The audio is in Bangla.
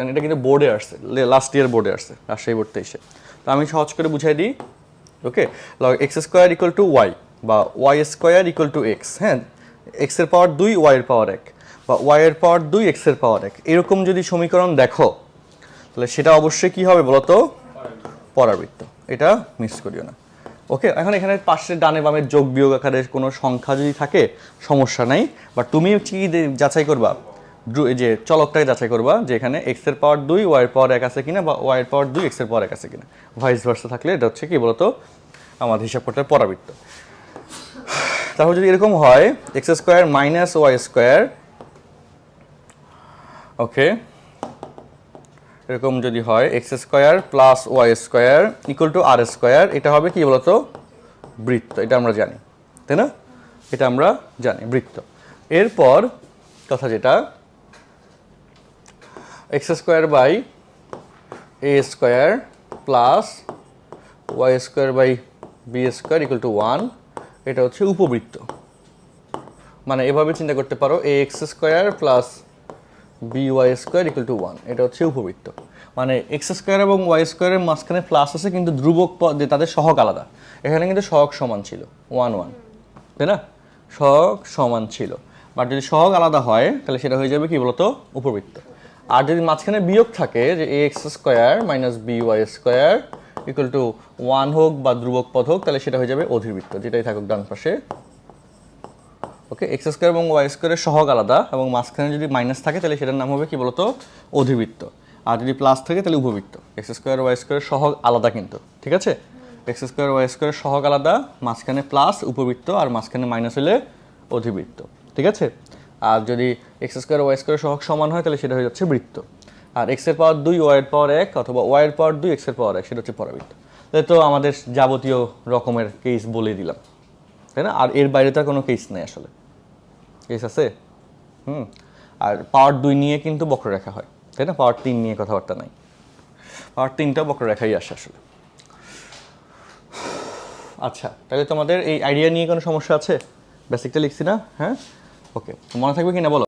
এটা কিন্তু বোর্ডে আসছে লাস্ট ইয়ার বোর্ডে আসছে রাজশাহী বোর্ড এসে। তো আমি সহজ করে বুঝাই দিই okay x square equal to y বা y square equal to x হ্যাঁ? এক্সের পাওয়ার দুই ওয়াইয়ের পাওয়ার এক, বা ওয়াইয়ের পাওয়ার দুই এক্সের পাওয়ার এক। এরকম যদি সমীকরণ দেখো, তাহলে সেটা অবশ্যই কি হবে বলতো? পরাবৃত্ত। এটা মিস করিও না। ওকে এখন এখানে পাশে ডানে বামে যোগ বিয়োগ আকারে কোনো সংখ্যা যদি থাকে, সমস্যা নাই। বা তুমি কি যাচাই করবা? যে চলকটাকে যাচাই করবা যে এখানে এক্সের পাওয়ার দুই ওয়াই এর পাওয়ার এক আছে কিনা বা ওয়াই পাওয়ার দুই এক্সের পাওয়ার এক আছে কিনা। ভাইস ভার্সা থাকলে এটা হচ্ছে কি বলতো? আমাদের হিসাব করতে পরাবৃত্ত। তাহলে যদি এরকম হয় x square minus y square okay এরকম যদি হয় x square plus y square equal to r square এটা হবে কি বলতো? বৃত্ত, এটা আমরা জানি, তাই না? এটা আমরা জানি, বৃত্ত। এরপর কথা যেটা x square by a square plus y square by b square equal to one এটা হচ্ছে উপবৃত্ত। মানে এভাবে চিন্তা করতে পারো a x square plus b y square equal to one এটা হচ্ছে উপবৃত্ত। মানে এক্স স্কোয়ার এবং ওয়াই স্কোয়ারের মাঝখানে প্লাস আছে, কিন্তু ধ্রুবক পদ তাদের সহগ আলাদা। এখানে কিন্তু সহগ সমান ছিল ওয়ান ওয়ান তাই না? সহগ সমান ছিল। বাট যদি সহগ আলাদা হয়, তাহলে সেটা হয়ে যাবে কি বলতো? উপবৃত্ত। আর যদি মাঝখানে বিয়োগ থাকে যে a x square minus b y square equal to one হোক বা ধ্রুবক পদ হোক, তাহলে সেটা হয়ে যাবে অধিবৃত্ত, যেটাই থাকুক ডান পাশে। ওকে এক্স স্কোয়ার এবং ওয়াই স্কোয়ারের সহগ আলাদা এবং মাঝখানে যদি মাইনাস থাকে, তাহলে সেটার নাম হবে কি বলতো? অধিবৃত্ত। আর যদি প্লাস থাকে, তাহলে উপবৃত্ত। এক্স স্কোয়ার ওয়াই স্কোয়ারের সহগ আলাদা কিন্তু, ঠিক আছে? এক্স স্কোয়ার ওয়াই স্কোয়ারের সহগ আলাদা, মাঝখানে প্লাস উপবৃত্ত, আর মাঝখানে মাইনাস হলে অধিবৃত্ত, ঠিক আছে? আর যদি এক্স স্কোয়ার ওয়াই স্কোয়ারের সহগ সমান হয়, তাহলে সেটা হয়ে যাচ্ছে বৃত্ত। আর এক্সের পাওয়ার দুই ওয়াই এর পাওয়ার এক, অথবা ওয়াই এর পাওয়ার দুই এক্সের পাওয়ার এক, সেটা হচ্ছে পরাবৃত্ত। তো আমাদের যাবতীয় রকমের কেস বলে দিলাম, তাই না? আর এর বাইরে তো কোনো কেস নেই আসলে। কেস আছে? হুম। আর পাওয়ার দুই নিয়ে কিন্তু বক্ররেখা হয়, তাই না? পাওয়ার তিন নিয়ে কথাবার্তা নাই। পাওয়ার তিনটা বক্ররেখাই আসে আসলে। আচ্ছা তাহলে তোমাদের এই আইডিয়া নিয়ে কোনো সমস্যা আছে? বেসিকটা লিখছি না হ্যাঁ? ওকে মনে থাকবে কি না বলো?